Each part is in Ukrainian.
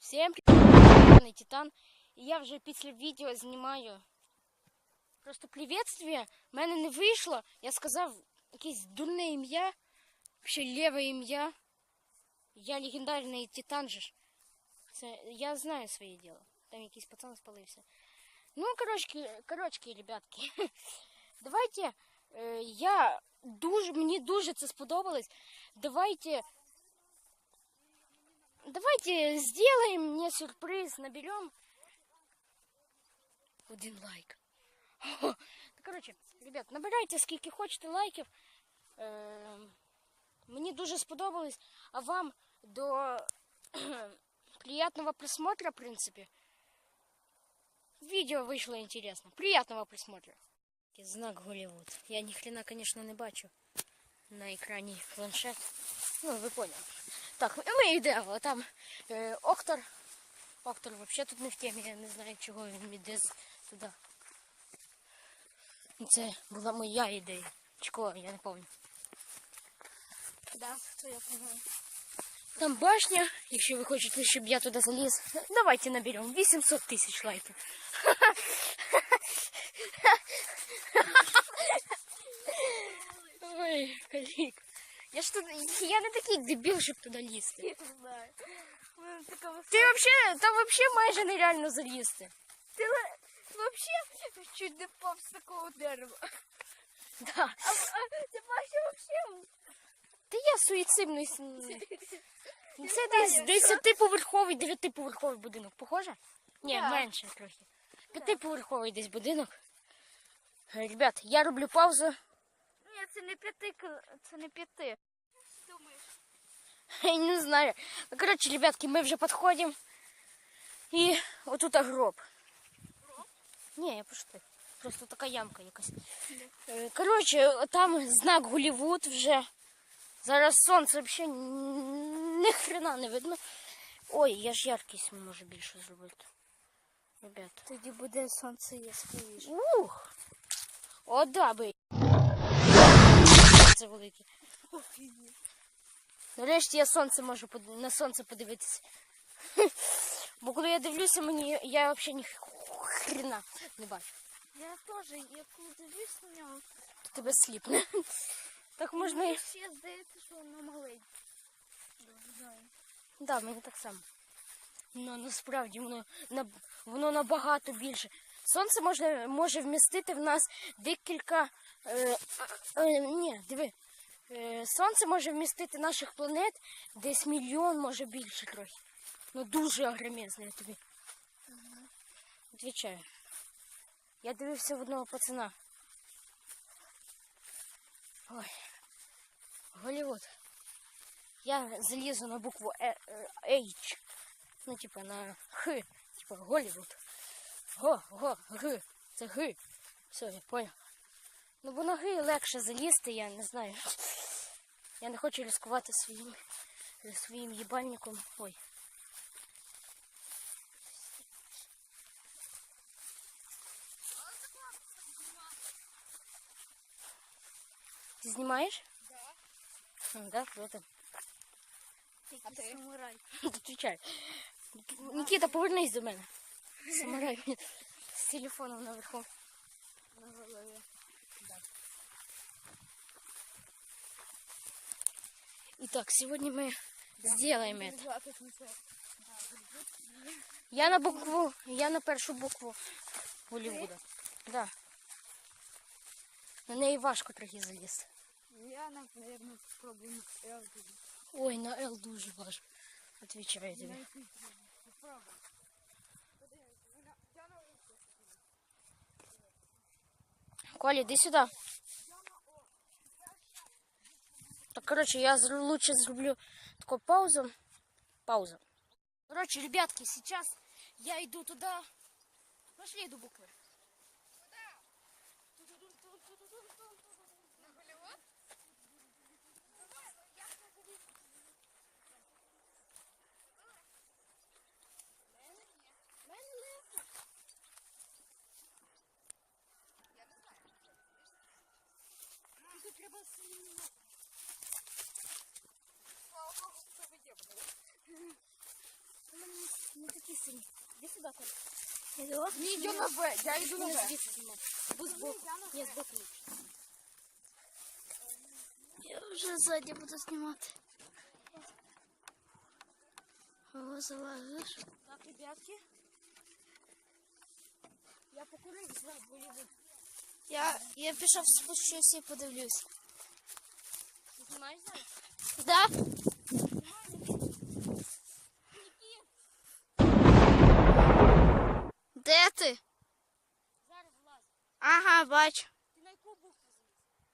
Всім привіт, Титан. І я вже після відео знімаю. Просто приветствие. В мене не вийшло. Я сказав якесь дурне ім'я. Ще ліве ім'я. Я легендарний Титан же. ж. Це я знаю своє діло. Там якийсь пацан спалився. Ну, корочки, корочки, ребятки. Давайте. е, я дуже, мені дуже це сподобалось. Давайте Давайте сделаем мне сюрприз, наберем один лайк. Хо. Короче, ребят, набирайте скільки хочете лайків. Е, мені дуже сподобалось, а вам до приятного просмотра, в принципе. Видео вышло интересно. Приятного просмотра. Знак Голливуд. Я ни хрена, конечно, не бачу На екрані планшет. Ну, ви поняли. Так, ми йдемо. Там е, Октор. Октор взагалі тут не в темі, я не знаю, чого він іде туди. Це була моя ідея. Чи кого, я не пам'ятаю. Да, то я понимаю. Там башня, якщо ви хочете, щоб я туди заліз, давайте наберемо 800 тисяч лайків. Ой, Калік. Я ж тут, я не такий дебіл, щоб туди лізти. Я знаю. Мене така висока. Там вообще майже нереально залізти. Ти ли- вообще чуть не впав з такого дерева. Да. А, а ти бачиш вообще? Та я суїцидний. с- Це десь десятиповерховий, дев'ятиповерховий будинок. Похоже? Ні, Да. менше трохи. П'ятиповерховий десь будинок. Е, Ребят, я роблю паузу. Ні, це не п'яти, це не п'яти. Думаєш? Я не знаю. Ну, короче, ребятки, мы вже підходимо. І отут гроб. Гроб? Ні, я пошли. Просто така ямка якась. Коротше, там знак Голівуд вже. Зараз сонце взагалі ні хрена не видно. Ой, я ж яркість можу більше зробити. Ребят. Тоді буде сонце яскравіше. Ух! О, да, би. Це велике. Нарешті я сонце можу под- на сонце подивитися. Бо коли я дивлюся, мені я взагалі ні хрена не бачу. Я теж, я коли дивлюсь на нього, То тебе сліпне. Так можна і. ще здається, що воно маленьке. Знаю. Да, мені так само. Ну насправді воно на воно набагато більше. Сонце може, може вмістити в нас декілька. Е, е, ні, диви. Е, сонце може вмістити наших планет десь мільйон, може більше трохи. Ну дуже агромезне я тобі. Відвічаю. Я дивився в одного пацана. Ой. Голівуд. Я залізу на букву Е- е, H. Ну, типа на Х. Типа Голівуд. Го, го, Г. Це Г. Все, я понял. Ну, бо на Г легше залізти, я не знаю. Я не хочу ризикувати своїм, своїм їбальником. Ой. Ти знімаєш? Да. Да, круто. А ти? Самурай. Отвечай. Никита, повернись до мене. Самурай з телефоном наверху. На голові. Итак, сегодня мы сделаем это. Звати це. Я на букву, я на першу букву Голлівуда. Да. На неї важко трохи залізти. Я, напевно, спробую на L тоді. Ой, на Л дуже важко. Отвечаю тебе. Попробуй. Я на вулиці. Коля, иди сюда. Так, короче, я лучше зроблю такую паузу. Пауза. Короче, ребятки, сейчас я иду туда. Пошли до буквы. Треба. Тим, Іди сюди, Коль. Іду. Не йди на В, я йду на В. звідси знімай. Бо збоку. Ні, збоку лучше. Я вже ззаді буду знімати. О, залазиш. Так, ребятки. Я покурив за бойовик. Я, я пішов спущусь і подивлюсь. Ти знімаєш зараз? Да? Де ти? Зараз влазь. Ага, бачу. Ти на яку букву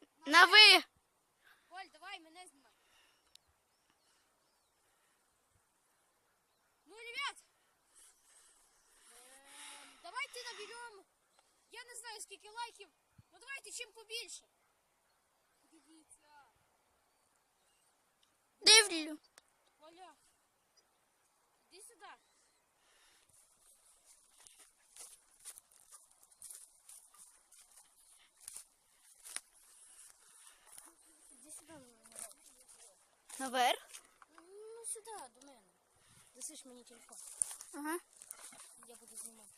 заліз? На ви. Коль, давай, мене знімай. Ну, ребят, эм, давайте наберем, я не знаю, скільки лайків, ну давайте чим побільше. Дивіться. Дивлю. Коля, іди сюди. Іди сюди, наверное. Наверх? Ну, сюди, до мене. Засиш мені телефон. Ага. Я буду знімати.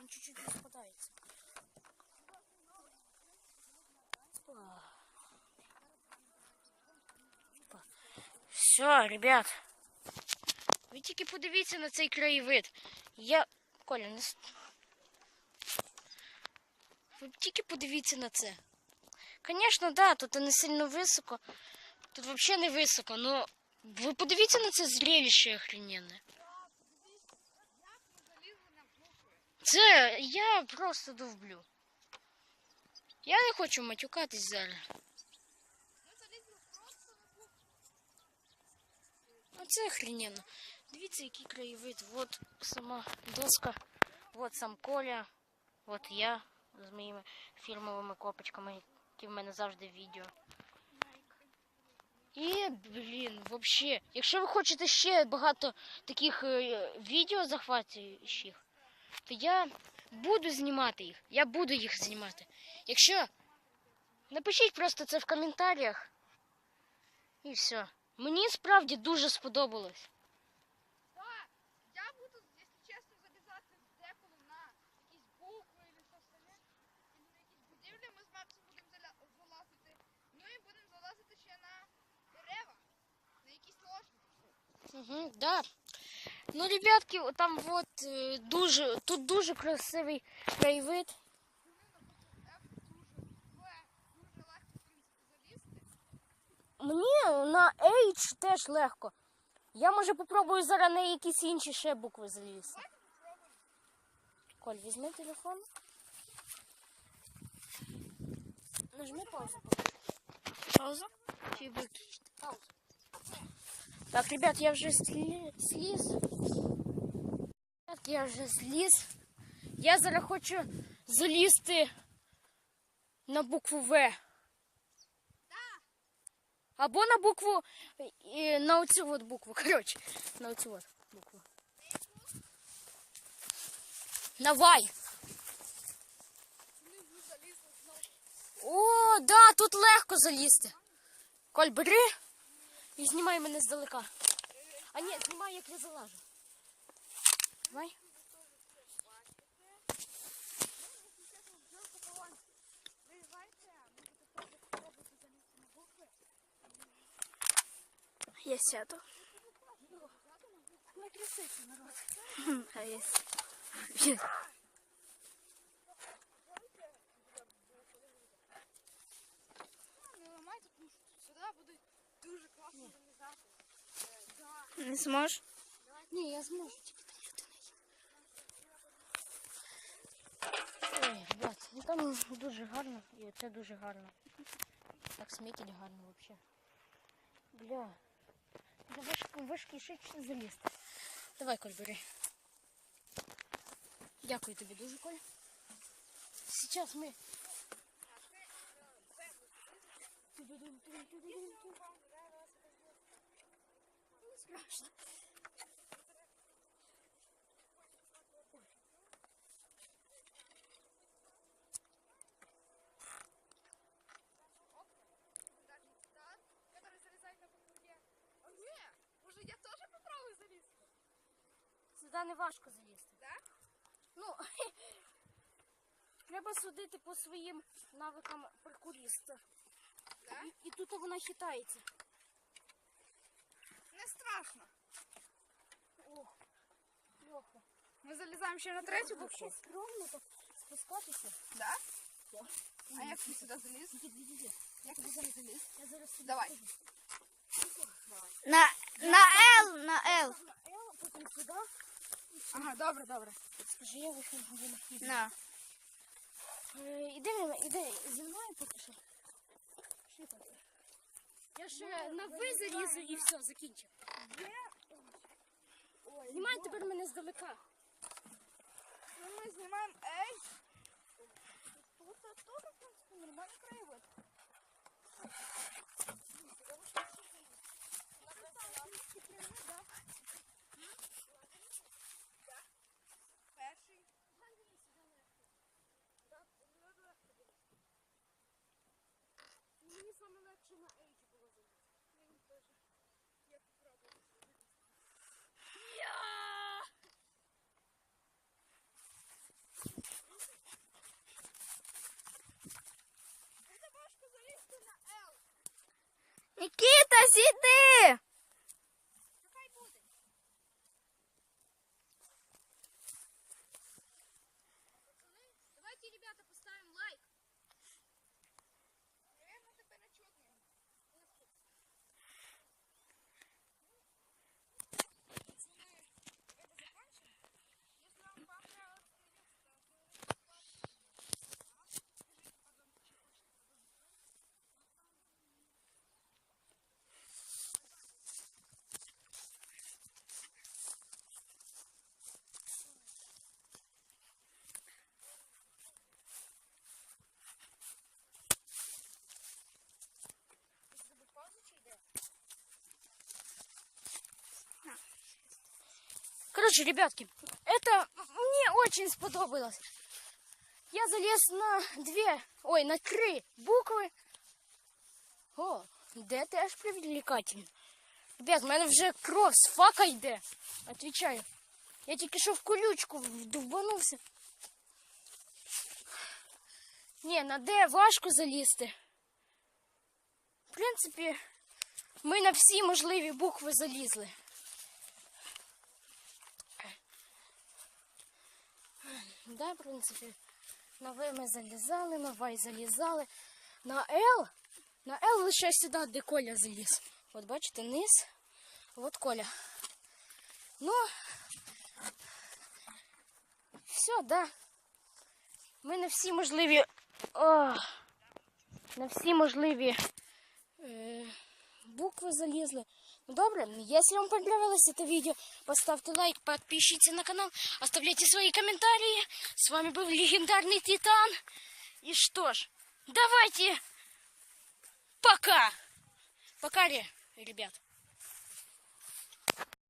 Він чуть-чуть не спадається. Все, ребят. Ви тільки подивіться на цей краєвид. Я. Коля, не. Ви тільки подивіться на це. Звісно, да, тут не сильно високо. Тут взагалі не високо, но ви подивіться на це зрелище охрененне. Це я просто довблю. Я не хочу матюкатись зараз. А це охрененно. Дивіться, який краєвид. Вот сама доска, вот сам Коля, вот я з моїми фірмовими копочками, Які в мене завжди відео. І, блін, вообще, якщо ви хочете ще багато таких е, відео захватуючих, то я буду знімати їх. Я буду їх знімати. Якщо напишіть просто це в коментарях. І все. Мені справді дуже сподобалось. Так, я буду, якщо чесно, залізати деколи на якісь букви або щось таке. І на якісь будівлі ми з Максом будемо заля- залазити. Ну і будемо залазити ще на дерева, на якісь ложки. Угу, да. Ну, ребятки, там вот е, дуже, тут дуже красивий краєвид. Мені на H теж легко. Я може попробую зараз на якісь інші ще букви залізти. Коль, візьми телефон. Нажми паузу. Пауза. Чи виключити? Паузу. Так, ребят, я вже слі- сліз. Так, я вже зліз. Я зараз хочу залізти на букву В. Або на букву, на оцю от букву, коротше, на оцю от букву. На Вай. О, да, тут легко залізти. Коль, бери і знімай мене здалека. А ні, знімай, як я залажу. Давай. Я сяду. Хм, А я сяду. Не ламайте, тому що сюди буде дуже класно залізати. Е, да. Не зможеш? Ні, я зможу. Ой, ребят, ну там дуже гарно, і це дуже гарно. Так смітить гарно взагалі. Бля. Да важко, важкий ще чи. Давай, Коль, бери. Дякую тобі дуже, Коль. Сейчас ми. Не страшно. А не, важко залізти. Да? Ну, треба судити по своїм навикам паркуріста. Да? І, і тут вона хитається. Страшно. О, легко. Ми залізаємо ще на третю Вообще букву. скромно так спускатися. Да? Да. А як ти сюди заліз? Як ти зараз заліз? Я зараз тобі Давай. На, на Л, на Л. На Л, потім сюди. Ага, добре, добре. Скажи, я вийшов на На. Е, Іди, мені- іди зі мною поки що. Я ще на ви залізу і все, закінчив. Знімай тепер мене здалека. Ну, ми знімаємо Ей. Тут теж, в принципі, нормальний краєвид. Перший. Мені саме легше на Ейджі було залізти. Мені теж. Я попробую. Це важко залізти на Л. Нікіта, Короче, ребятки, это мне очень сподобалось. Я залез на две, ой, на три букви. О, йде теж привлекательно. Ребят, в мене вже кров з фака йде. Отвечаю. Я тільки що в колючку вдовбанувся. Ні, на Д важко залізти. В принципі, ми на всі можливі букви залізли. Да, в принципі, на В ми залізали, на Вай залізали. На Л, на Л лише сюди, де Коля заліз. От бачите, низ, от Коля. Ну, все, да. Ми на всі можливі. О, на всі можливі е, букви залізли. Добре, если вам понравилось это видео, поставьте лайк, подпишитесь на канал, оставляйте свои комментарии. С вами был легендарный Титан. И что ж, давайте пока. Пока, ре- ребят.